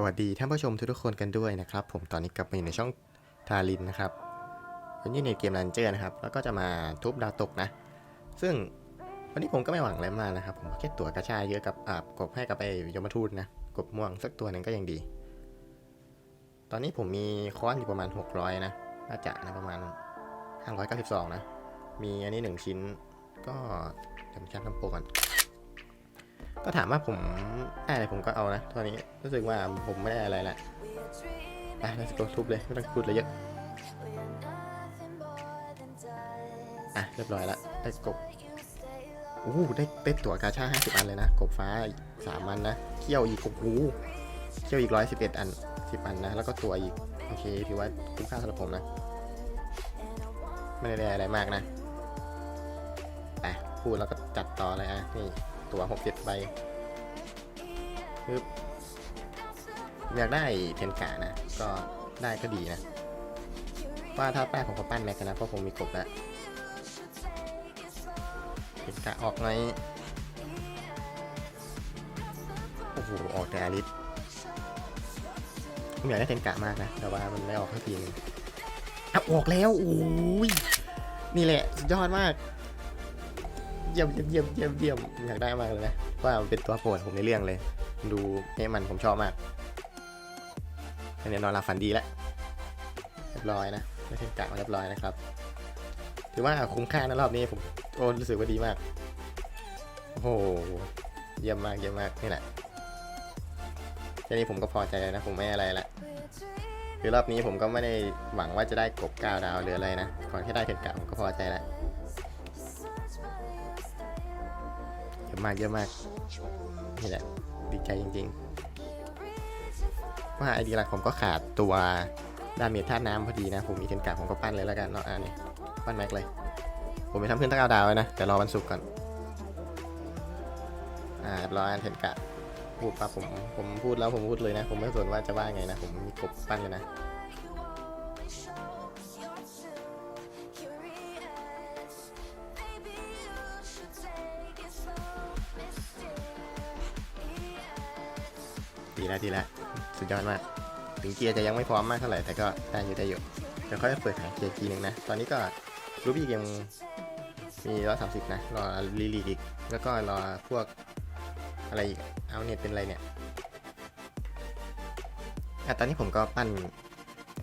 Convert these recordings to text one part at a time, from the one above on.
สวัสดีท่านผู้ชมทุกๆคนกันด้วยนะครับ ผมตอนนี้กลับมาอยู่ในช่องทารินนะครับวันนี้ในเกมรันเจอร์นะครับ แล้วก็จะมาทุบดาวตกนะ ซึ่งวันนี้ผมก็ไม่หวังอะไรมากนะครับ ผมแค่ตัวกระชายเยอะกับอ่ากบให้กับไอ้ยมทูตนะ กบม่วงสักตัวหนึ่งก็ยังดี ตอนนี้ผมมีค้อนอยู่ประมาณ 600 นะน่าจะนะประมาณ 592 นะ มีอันนี้หนึ่งชิ้น ก็เดี๋ยวผมชันน้ำโปก่อนก็ถามว่าผมได้อะไรผมก็เอานะตอนนี้ รู้สึกว่าผมไม่ได้อะไรละไปเราจะกดทุบเลย ไม่ต้องพูดอะไรเยอะอะ เรียบร้อยละได้กบโอ้ได้ได้ตั๋วกาชา50 อันเลยนะ กบฟ้าอีกสามอันนะเขี้ยวอีกโอ้โหเขี้ยวอีกร้อยสิบเอ็ดอันสิบอันนะ แล้วก็ตัวอีก โอเคถือว่าคุ้มค่าสำหรับผมนะ ไม่ได้อะไรมากนะไปพูดแล้วก็จัดต่อเลยอะ นี่ตัวหกเจ็ดใบปึ๊บ อยากได้เทนกานะ ก็ได้ก็ดีนะ ว่าถ้าแป้งผมก็ปั้นแม็กนะเพราะผมมีกบแล้วเทนกาออกไหมโอ้โห ออกแต่อาริสผมอยากได้เทนกามากนะ แต่ว่ามันไม่ออกทั้งทีนึงอะออกแล้วโอ้ยนี่แหละสุดยอดมากเยี่ยมเยี่ยมเยี่ยมเยี่ยมเยี่ยมอยากได้มากเลยนะว่ามันเป็นตัวโปรดผมในเรื่องเลย ดูเอ้มันผมชอบมาก อันนี้นอนหลับฝันดีแล้วเรียบร้อยนะไม่ใช่กะมาเรียบร้อยนะครับ ถือว่าคุ้มค่านะรอบนี้ผมโอ้รู้สึกว่าดีมาก โอ้โห เยี่ยมมากเยี่ยมมากนี่แหละแค่นี้ผมก็พอใจนะ ผมไม่อะไรละคือรอบนี้ผมก็ไม่ได้หวังว่าจะได้กบก้าวดาวหรืออะไรนะขอแค่ได้เพชรกะผมก็พอใจแล้วเยอะมากเยอะมากนี่แหละดีใจจริง ๆ ว่าไอดีหลักผมก็ขาดตัวดาเมจธาตุน้ำพอดีนะ ผมมีเทนการ์ดผมก็ปั้นเลยแล้วกันเนาะอ่านี่ปั้นแม็กเลย ผมไปทำขึ้นตั้งเอาดาวไว้นะ แต่รอวันศุกร์ก่อน อ่ารียบร้อยเทนการ์ดพูดปั๊บผมผมพูดแล้วผมพูดเลยนะ ผมไม่สนว่าจะว่าไงนะ ผมมีกบปั้นเลยนะดีแล้วดีแล้ว สุดยอดมาก ถึงเกียร์จะยังไม่พร้อมมากเท่าไหร่แต่ก็ได้อยู่ได้อยู่เดี๋ยวค่อยเปิดหาเกียร์ทีหนึ่งนะ ตอนนี้ก็รูบี้ยังมีร้อยสามสิบนะรอลีลีอีก แล้วก็รอพวกอะไรอีกเอาเน็ตเป็นอะไรเนี่ยอะตอนนี้ผมก็ปั้น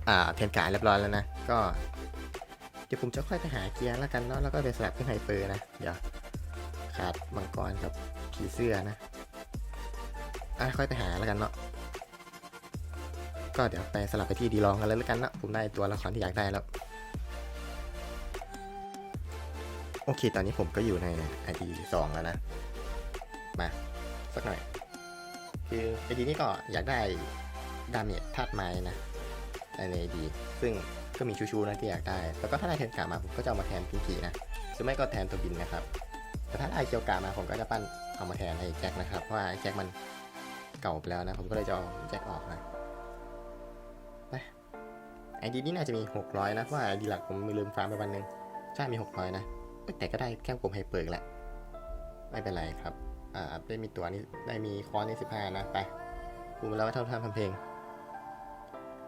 อ่าเทนการเรียบร้อยแล้วนะ ก็เดี๋ยวผมจะค่อยไปหาเกียร์แล้วกันเนาะแล้วก็ไปสลับขึ้นไฮเปอร์นะ เดี๋ยวขาดมังกรกับผีเสื้อนะอะค่อยไปหาแล้วกันเนาะ ก็เดี๋ยวไปสลับไปที่ดีลองกันเลยแล้วกันนะผมได้ตัวละครที่อยากได้แล้ว โอเค ตอนนี้ผมก็อยู่ใน ID 2 แล้วนะ มาสักหน่อย คือ ID นี้ก็อยากได้ดาเมจธาตุไม้นะในดีซึ่งก็มีชูชูนะที่อยากได้ แล้วก็ถ้าได้เทนกามาผมก็จะเอามาแทนพิงกี้นะหรือไม่ก็แทนตัวบินนะครับ แต่ถ้าได้เกียวกามาผมก็จะปั้นเอามาแทนไอ้แจ็คนะครับ เพราะว่าไอ้แจ็คมันเก่าไปแล้วนะ ผมก็เลยจะเอาแจ็คออกนะ ไอดีนี้น่าจะมี 600 นะเพราะว่าไอดีหลักผมมีลืมฟาร์มไปวันหนึ่งใช่มี 600 นะ แต่ก็ได้แค่ผมไฮเปิร์กแหละ ไม่เป็นไรครับ อ่า ได้มีตัวนี้ได้มีคอนนี่15 นะ ไปพูมาแล้วว่าเท่าท่านทำเพลง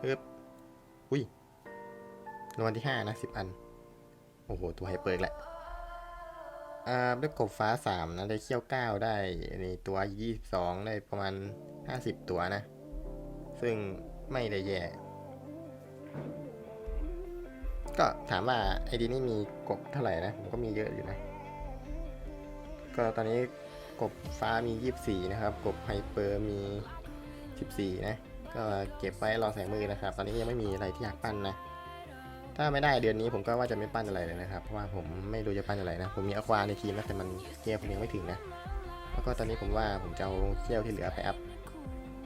ปึ๊บอุ้ยรางวัลที่ 5 นะ 10 อัน โอ้โห ตัวไฮเปิร์กแหละ อ่า ได้กบฟ้าสามนะ ได้เขี้ยวเก้าได้นี่ตัวยี่สิบสองได้ประมาณห้าสิบตัวนะ ซึ่งไม่ได้แย่ ก็ถามว่าไอดีนี่มีกบเท่าไหร่นะ ผมก็มีเยอะอยู่นะ ก็ตอนนี้กบฟ้ามียี่สี่นะครับ กบไฮเปอร์มีสิบสี่นะ ก็เก็บไว้รอใส่มือนะครับ ตอนนี้ยังไม่มีอะไรที่อยากปั้นนะ ถ้าไม่ได้เดือนนี้ผมก็ว่าจะไม่ปั้นอะไรเลยนะครับ เพราะว่าผมไม่รู้จะปั้นอะไรนะ ผมมีอควาในทีมนะแต่มันเกียร์ผมยังไม่ถึงนะ แล้วก็ตอนนี้ผมว่าผมจะเอาเขี้ยวที่เหลือไปอัพ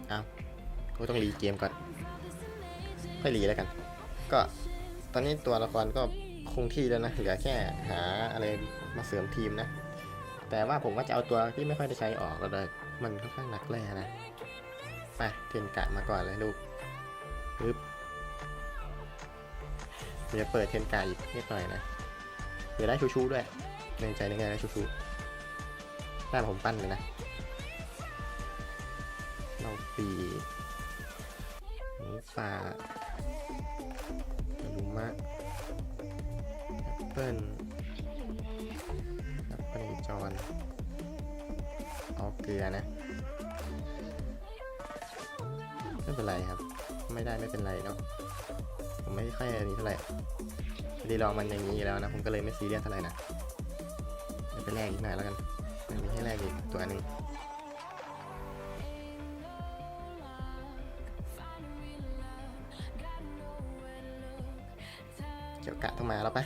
เอาก็ต้องรีเกมก่อนค่อยรีแล้วกัน ก็ ตอนนี้ตัวละครก็คงที่แล้วนะ เหลือแค่หาอะไรมาเสริมทีมนะ แต่ว่าผมว่าจะเอาตัวที่ไม่ค่อยได้ใช้ออกเลยมันค่อนข้างหนักแร่นะ ไปเทนกะมาก่อนเลยลูกปึ๊บผมจะเปิดเทนการ์ดอีกนิดหน่อยนะ เดี๋ยวได้ชูชูด้วยในใจนึกไงได้ชูชูได้ผมปั้นเลยนะเราปีป่า เปิลแอปเปิลจอนเอาเกลือนะ ไม่เป็นไรครับ ไม่ได้ไม่เป็นไรเนาะ ผมไม่ค่อยอันนี้เท่าไหร่ดีลองมันอย่างนี้แล้วนะ ผมก็เลยไม่ซีเรียสเท่าไหร่นะเดี๋ยวไปแลกอีกหน่อยแล้วกันมันมีให้แลกอีกตัวหนึ่งเกี่ยวกะต้องมาแล้วปะ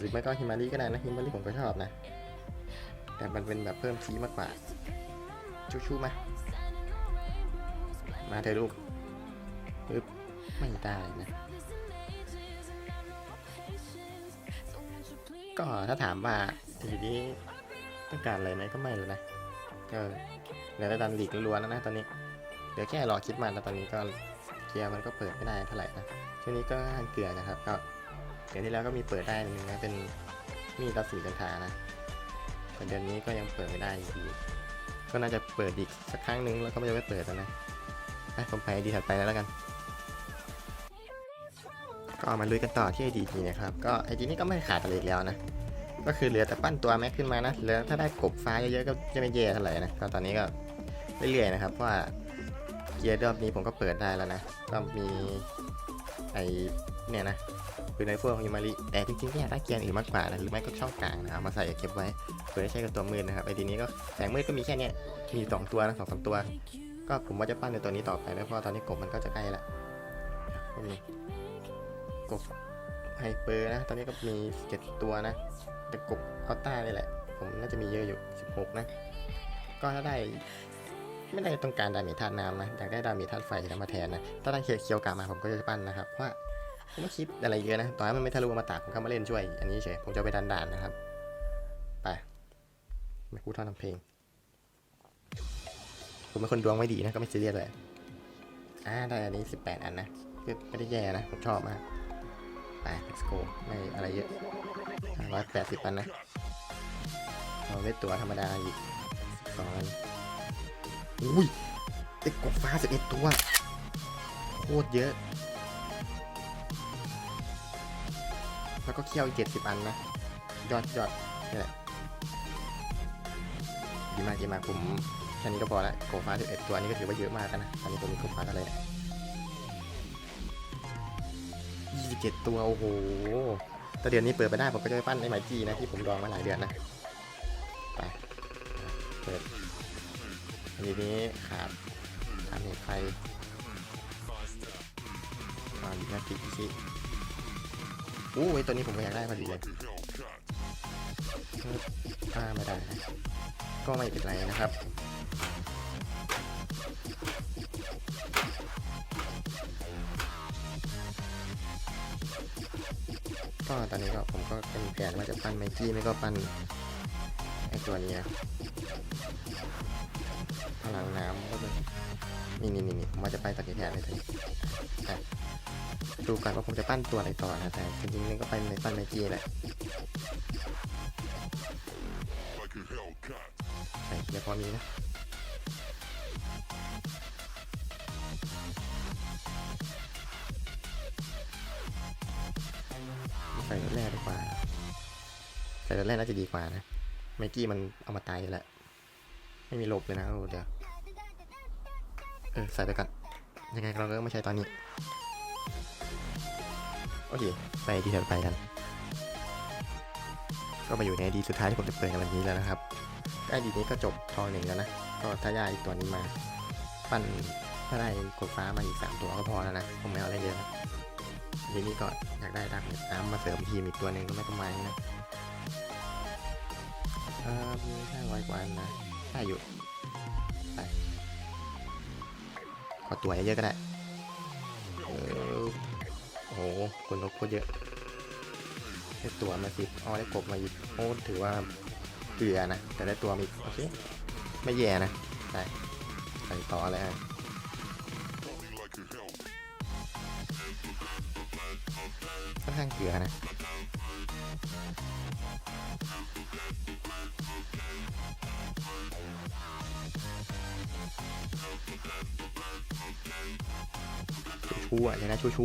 หรือไม่ก็ฮิมารีก็ได้นะฮิมารีผมก็ชอบนะ แต่มันเป็นแบบเพิ่มทีมากกว่า ชูๆมา มาเถอะลูกปึ๊บไม่ได้นะ ก็ถ้าถามว่าทีนี้ต้องการอะไรไหมก็ไม่เลยนะก็เหลือแต่ดันหลีกล้วนแล้วนะตอนนี้เดี๋ยวแค่รอคิดมันแล้วตอนนี้ก็เกียร์มันก็เปิดไม่ได้เท่าไหร่นะช่วงนี้ก็ห้างเกลือนะครับก็ เดือนที่แล้วก็มีเปิดได้หนึ่งนะเป็นมีดรัสีกันทานะแต่เดือนนี้ก็ยังเปิดไม่ได้อยู่ดีก็น่าจะเปิดอีกสักครั้งหนึงแล้วก็ไม่จะไม่เปิดแล้วนะไปผมไปดีถัดไปแล้วกัน ก็มาลุยกันต่อที่ IDT นะครับก็ ID นี้ก็ไม่ขาดอะไรอีกแล้วนะก็คือเหลือแต่ปั้นตัวแม็กขึ้นมานะเหลือถ้าได้กบฟ้าเยอะๆก็จะไม่แย่เท่าไหร่นะก็ตอนนี้ก็เรื่อยๆนะครับเพราะว่าเกียร์รอบนี้ผมก็เปิดได้แล้วนะก็มีไอเนี่ยนะ คือในพวกของยูมาริแต่จริงๆก็อยากได้เกียร์อื่นมากกว่านะหรือไม่ก็ช่องกลางนะเอามาใส่เก็บไว้เพื่อใช้กับตัวมืดนะครับไอดีนี้ก็แสงมืดก็มีแค่เนี้ยมีสองตัวนะสองสามตัว ก็ผมว่าจะปั้นในตัวนี้ต่อไปนะเพราะตอนนี้กบมันก็จะใกล้ละก็มีกบไฮเปอร์นะ ตอนนี้ก็มีเจ็ดตัวนะ แต่กบอัลต้านี่แหละ ผมน่าจะมีเยอะอยู่ 16 นะ ก็ถ้าได้ไม่ได้ต้องการดาเมจธาตุน้ำนะ อยากได้ดาเมจธาตุไฟมาแทนนะ ถ้าได้เคียวเคียวกามาผมก็จะปั้นนะครับเพราะว่า ผมไม่คิดอะไรเยอะนะตอนนั้นมันไม่ทะลุมาตากผมก็มาเล่นช่วย อันนี้เฉยผมจะไปดันด่านนะครับ ไปไม่พูดท่าทำเพลง ผมเป็นคนดวงไม่ดีนะก็ไม่ซีเรียสเลยอ่าได้อันนี้ 18 อันนะคือไม่ได้แย่นะ ผมชอบมากไป let's go ไม่อะไรเยอะร้อยแปดสิบอันนะเราได้ตัวธรรมดาอีกสองอันอุ้ยได้กบฟ้าสิบเอ็ดตัว โคตรเยอะ แล้วก็เคี่ยวอีกเจ็ดสิบอันนะยอดยอดนี่แหละดีมากดีมากผมแค่นี้ก็พอละโกฟ้าสิบเอ็ดตัวนี้ก็ถือว่าเยอะมากนะตอนนี้ผมมีโกฟ้าอะไรยี่สิบเจ็ดตัวโอ้โหถ้าเดือนนี้เปิดไปได้ผมก็จะไปปั้นไอ้ไหมจีนะที่ผมดองมาหลายเดือนนะไปเปิดอันนี้ขาดขาดเหตุไฟมาอีกนะกิกิชิ อู้ไอตัวนี้ผมก็อยากได้พอดีเลยถ้าไม่ได้ ก็ไม่เป็นไรนะครับก็ตอนนี้ก็ผมก็เป็นแผนว่าจะปั้นไมกี้ไม่ก็ปั้นไอตัวนี้นะพลังน้ำก็เป็นนี่นี่นี่นี่ผมว่าจะไปตัดแผนเลยที ดูกันว่าผมจะปั้นตัวอะไรต่อนะแต่จริงๆนี่ก็ไปในปั้นไมกี้แหละใช่เดี๋ยวพอมีนะใส่แรกดีกว่า ใส่แรกน่าจะดีกว่านะไมกี้มันเอามาตายอยู่แล้วไม่มีหลบเลยนะโอ้เดี๋ยวเออใส่ไปก่อนยังไงเราก็ไม่ใช้ตอนนี้ โอเค ไปดีถัดไปกัน ก็มาอยู่ในดีสุดท้ายที่ผมจะเปิดในวันนี้แล้วนะครับไอดีนี้ก็จบทองหนึ่งแล้วนะ ก็ถ้าได้อีกตัวนี้มา ปั้นถ้าได้กดฟ้ามาอีกสามตัวก็พอแล้วนะ ผมไม่เอาอะไรเยอะนะทีนี้ก็อยากได้ดักน้ำมาเสริมทีมอีกตัวหนึ่งก็ไม่ต้องมานะเออมีห้าร้อยกว่านะได้อยู่ไปขอตัวเยอะๆก็ได้เออ คนนกโคตรเยอะได้ตัวมาสิอ๋อได้กบมาอีกโอ้ถือว่าเกลือนะ แต่ได้ตัวมาอีกโอเคไม่แย่นะได้ใส่ต่อเลยฮะค่อนข้างเกลือนะชูอะเดี๋ยนะชูชู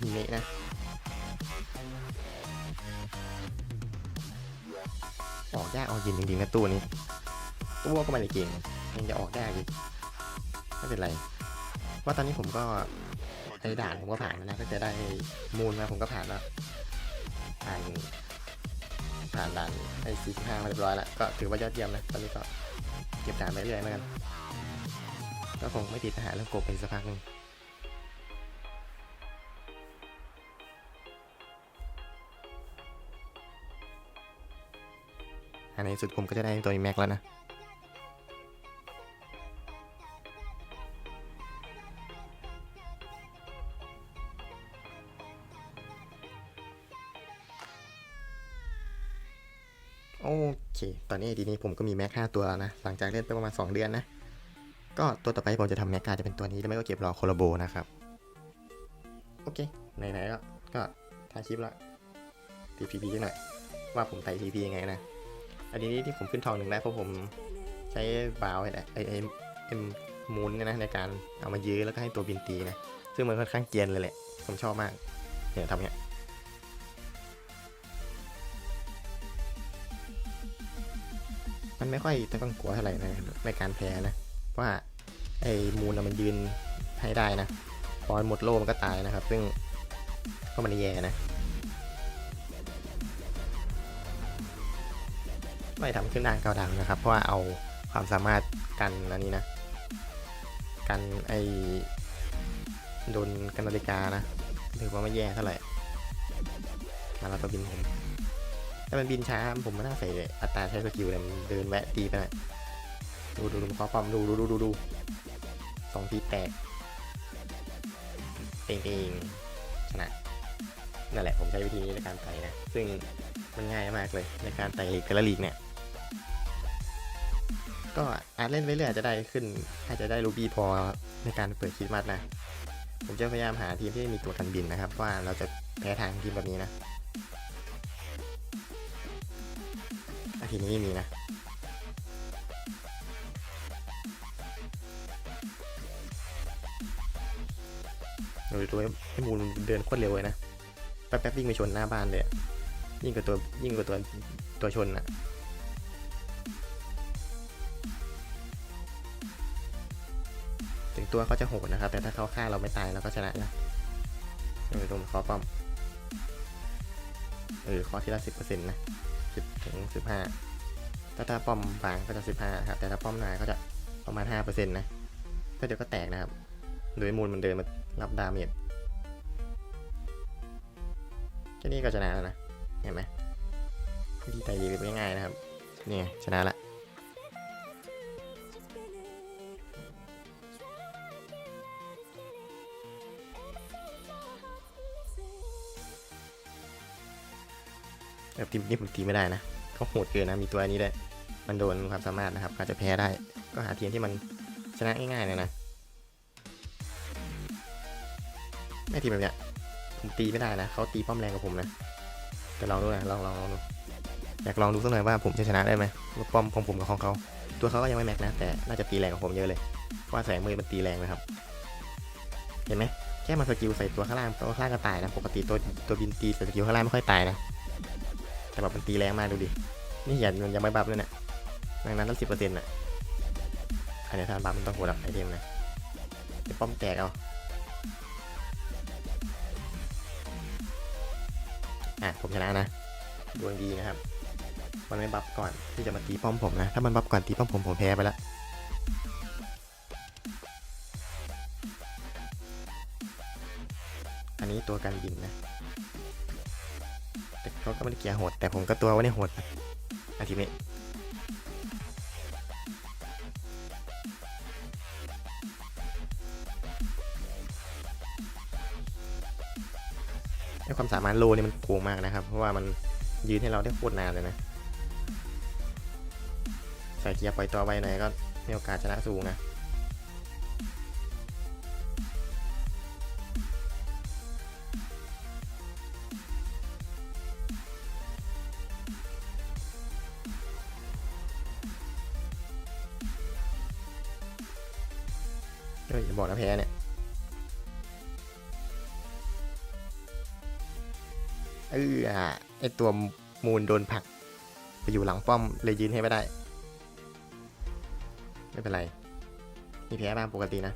ไม่หิเมะนะออกยากออกยินจริงๆนะตัวนี้ตัวก็ไม่ได้เก่งยังจะออกยากอีกไม่เป็นไรเพราตอนนี้ผมก็ไอ้ด่านผมก็ผ่านแล้วนะก็จะได้มูลมาผมก็ผ่านแล้วผ่านผ่านด่านไอซีห้ามาเรียบร้อยแล้วก็ถือว่ายอดเยี่ยมนะตอนนี้ก็เก็บด่านไปเรื่อยแล้วกันก็คงไม่ติดปัญหาเรื่องโกบเป็นสักพักหนึ่ง ในสุดผมก็จะได้ตัวแม็กแล้วนะ โอเค ตอนนี้ดีนี้ผมก็มีแม็ก5ตัวแล้วนะ หลังจากเล่นไปประมาณ 2 เดือนนะ ก็ตัวต่อไปผมจะทำแม็กกาจะเป็นตัวนี้แล้วไม่ก็เก็บรอโคลาโบนะครับ โอเค ไหนๆก็ก็ถ่ายคลิปละ TPP จังหน่อยว่าผมไต่ TP ยังไงนะ อันนี้ที่ผมขึ้นทองหนึ่งได้เพราะผมใช้บาวไอ้ไอ้ไอ้เอ็มมูนเนี่ยนะในการเอามายื้อแล้วก็ให้ตัวบินตีนะ ซึ่งมันค่อนข้างเกียนเลยแหละ ผมชอบมาก เนี่ยทำเงี้ยมันไม่ค่อยต้องกลัวเท่าไหร่นะในการแพ้นะ เพราะว่าไอ้มูนมันยืนให้ได้นะ พอหมดโลมันก็ตายนะครับ ซึ่งก็มันแย่นะ ไม่ทำขึ้นด่านเกาดังนะครับ เพราะว่าเอาความสามารถกันอันนี้นะ กันไอโดนกันนาฬิกานะถือว่าไม่แย่เท่าไหร่มาแล้วตัวบินผมถ้ามันบินช้าผมไม่น่าใส่อัตราใช้สกิลเลยมันเดินแวะตีไปหน่อยดูดูดูขอความดูดูดูดูดูสองทีแตกเองเองชนะนั่นแหละผมใช้วิธีนี้ในการไต่นะ ซึ่งมันง่ายมากเลยในการไต่ลีกแต่ละลีกเนี่ย ก็อาจเล่นไปเรื่อยอาจจะได้ขึ้นอาจจะได้รูบี้พอในการเปิดคริสต์มาสนะ ผมจะพยายามหาทีมที่มีตัวกันบินนะครับ ว่าเราจะแพ้ทางทีมแบบนี้นะทีนี้มีนะโดยตัวไอ้มูลเดินโคตรเร็วเลยนะ แป๊บๆวิ่งไปชนหน้าบ้านเลยยิ่งกว่าตัวยิ่งกว่าตัวตัวชนอะ ตัวเขาจะโหดนะครับ แต่ถ้าเขาฆ่าเราไม่ตายเราก็ชนะนะเออตรงคอป้อมเออคอที่ละสิบเปอร์เซ็นต์นะสิบถึงสิบห้าถ้าถ้าป้อมบางก็จะสิบห้าครับแต่ถ้าป้อมหนาก็จะประมาณห้าเปอร์เซ็นต์นะถ้าเดี๋ยวก็แตกนะครับโดยมูลมันเดินมารับดาเมจแค่นี้ก็ชนะแล้วนะเห็นไหมวิธีไต่ดีเป็นง่ายๆนะครับนี่ไงชนะละ แบบทีมนี้ผมตีไม่ได้นะเขาโหดเกินนะมีตัวนี้ได้วยมันโดนความสามารถนะครับอาจจะแพ้ได้ ก็หาทีมที่มันชนะง่ายๆเลยนะไม่ทีมแบบเนี้ยผมตีไม่ได้นะเขาตีป้อมแรงกว่าผมนะแต่ลองดูนะลองลองลองดูอยากลองดูสักหน่อยว่าผมจะชนะได้ไหมว่าป้อมของผมกับของเขาตัวเขาก็ยังไม่แม็กนะแต่น่าจะตีแรงกว่าผมเยอะเลยเพราะว่าแสงมือมันตีแรงนะครับ เห็นไหมแค่มาสกิลใส่ตัวข้างล่างตัวข้างล่างก็ตายนะปกติตัวตัวบินตีใส่สกิลข้างล่างไม่ค่อยตายนะ แต่แบบมันตีแรงมากดูดิ นี่อย่ามันยังไม่บัฟเลยเนะดังนั้นตั้งสิบเปอร์เซ็นต์อะอันนี้ถ้าบัฟมันต้องโหดแบไอเทมนะเดี๋ยวป้อมแตกเอาอะผมชนะนะดวงดีนะครับ มันไม่บัฟก่อนที่จะมาตีป้อมผมนะ ถ้ามันบัฟก่อนตีป้อมผมผมแพ้ไปแล้วอันนี้ตัวการบินนะ เขาก็ไม่ได้เกียร์โหด แต่ผมก็ตัวว่าเนี่ยโหดนะอาทิเมะไอ้ความสามารถโลนี่มันโกงมากนะครับ เพราะว่ามันยืนให้เราได้โคตรนานเลยนะ ใส่เกียร์ปล่อยตัวไวหน่อยก็มีโอกาสชนะสูงนะ เฮ้ยอย่าบอกนะแพ้เนี่ยเอออะไอตัวมูลโดนผัก ไปอยู่หลังป้อมเลยยืนให้ไม่ได้ ไม่เป็นไร มีแพ้บ้างปกตินะ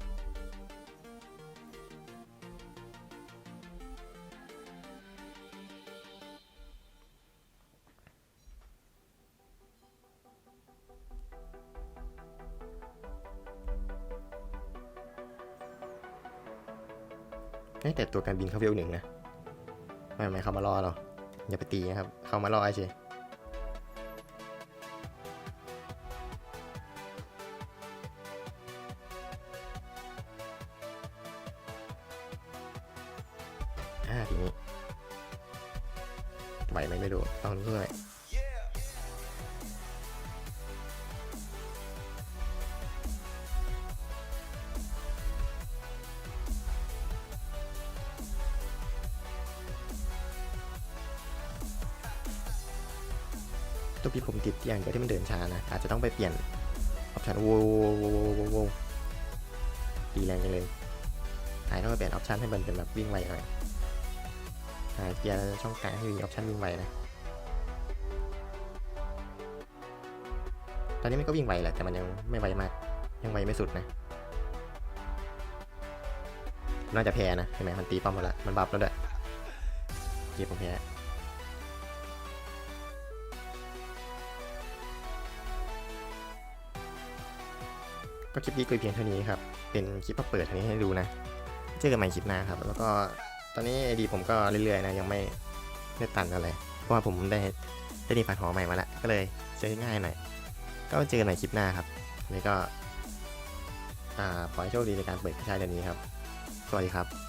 แต่ตัวการบินเขาเวลหนึ่งนะไม่ไม่เขามารอเราอย่าไปตีนะครับเขามารอไอ้เฉย ตัวพี่ผมติดอย่างเดียวที่มันเดินช้านะ อาจจะต้องไปเปลี่ยนออปชันโว้วโว้วโว้วโว้วโว้วดีแรงจังเลยอาจจะต้องไปเปลี่ยนออปชันให้มันเป็นแบบวิ่งไวหน่อยหาเกียร์ช่องกลางให้มีออปชันวิ่งไวนะ ตอนนี้มันก็วิ่งไวแหละ แต่มันยังไม่ไวมาก ยังไวไม่สุดนะ น่าจะแพ้นะ เห็นไหมมันตีป้อมหมดละ มันบัฟแล้วด้วยเกียร์ผมแพ้ ก็คลิปนี้ก็เพียงเท่านี้ครับ เป็นคลิปมาเปิดอันนี้ให้ดูนะ เจอกันใหม่คลิปหน้าครับ แล้วก็ตอนนี้ไอดีผมก็เรื่อยๆนะ ยังไม่ได้ตันอะไร เพราะว่าผมได้ได้ดีผ่านหอใหม่มาแล้ว ก็เลยใช้ง่ายหน่อย ก็เจอกันใหม่คลิปหน้าครับนี่ก็อ่าขอให้โชคดีในการเปิดกระชายเดือนนี้ครับ สวัสดีครับ